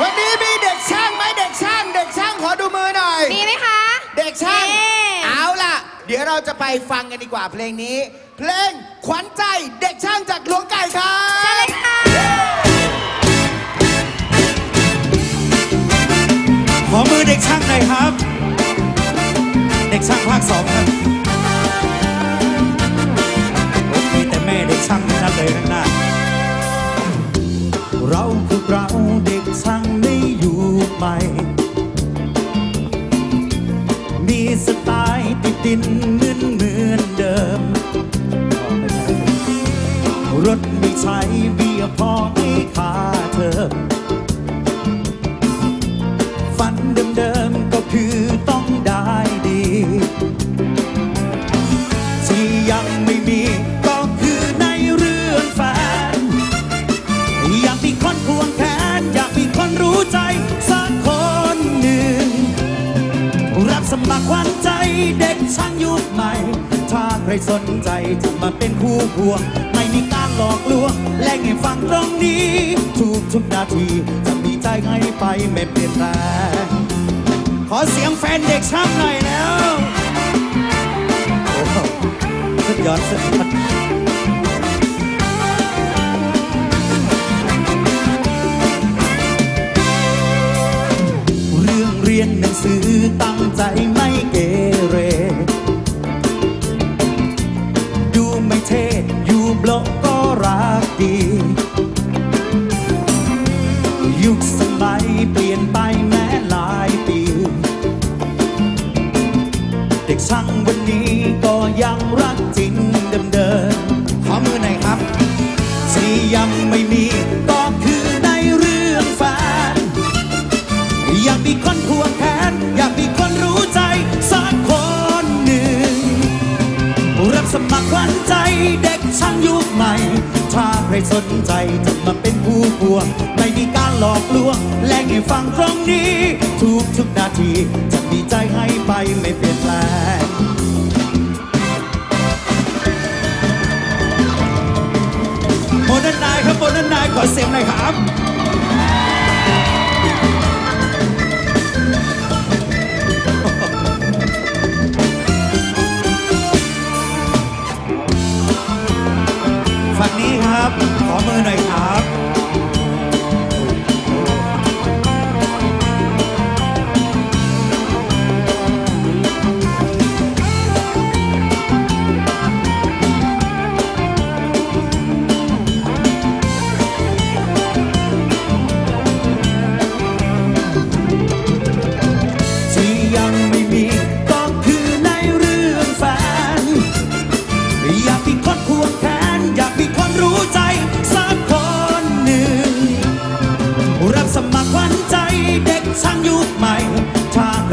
วันนี้มีเด็กช่างไหมเด็กช่าง เด็กช่างขอดูมือหน่อย มีไหมคะ เด็กช่างเอ๊ะเอาล่ะ เดี๋ยวเราจะไปฟังกันดีกว่าเพลงนี้ เพลงขวัญใจเด็กช่างจากหลวงไก่ครัเชิญเลบยค่ะขอมือเด็กช่างหน่อยครับ เด็กช่างภาคสองครับมีแต่แม่เด็กช่างทั้งนั่นเลยข้างหน้า เราคือเราเด็ก ช่างในยุคใหม่มีสไตล์ติดดินเหมือนเหมือนเดิม รถไม่ใช้เบียร์พอให้ค่าเทอ มัครควันใจเด็กช่างยุคใหม่ ถ้าใครสนใจจะมาเป็นคู่ควง ไม่มีการหลอกลวง และให้ฟังตรงนี้ ทุกทุกนาทีจะมีใจให้ไปไม่เปลี่ยนแปลงขอเสียงแฟนเด็กช่างหน่อยแล้วสุดยอดสุดยอด นี้ก็ยังรักจริงเดิมๆขอมือหน่อยครับ ที่ยังไม่มีก็คือในเรื่องแฟนอยากมีคนควงแขนอยากมีคนรู้ใจสักคนหนึ่ง รับสมัครวันใจเด็กช่างยุคใหม่ ถ้าใครสนใจจะมาเป็นผู้ควงไม่มีการหลอกลวงและให้ฟังตรงนี้ ทุกทุกนาทีจะมีใจให้ไปไม่เปลี่ยนแปลง เดิร์นไนายขอเสียงหน่อยครับ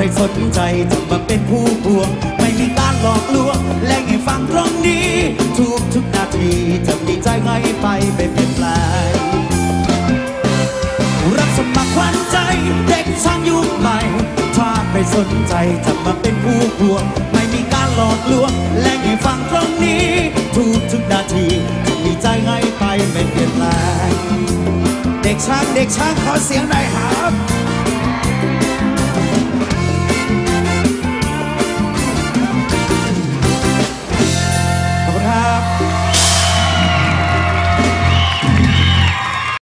ถ้าใครสนใจจะมาเป็นผู้ควง ไม่มีการหลอกลวง และให้ฟังตรงนี้ ทุกทุกนาทีจะมีใจให้ไปไม่เปลี่ยนแปลงรับสมัครควันใจ เด็กช่างยุคใหม่ถ้าใครสนใจจะมาเป็นผู้ควง ไม่มีการหลอกลวง และให้ฟังตรงนี้ ทุกทุกนาทีจะมีใจให้ไปไม่เปลี่ยนแปลงเด็กช่างเด็กช่างขอเสียงหน่อยครับ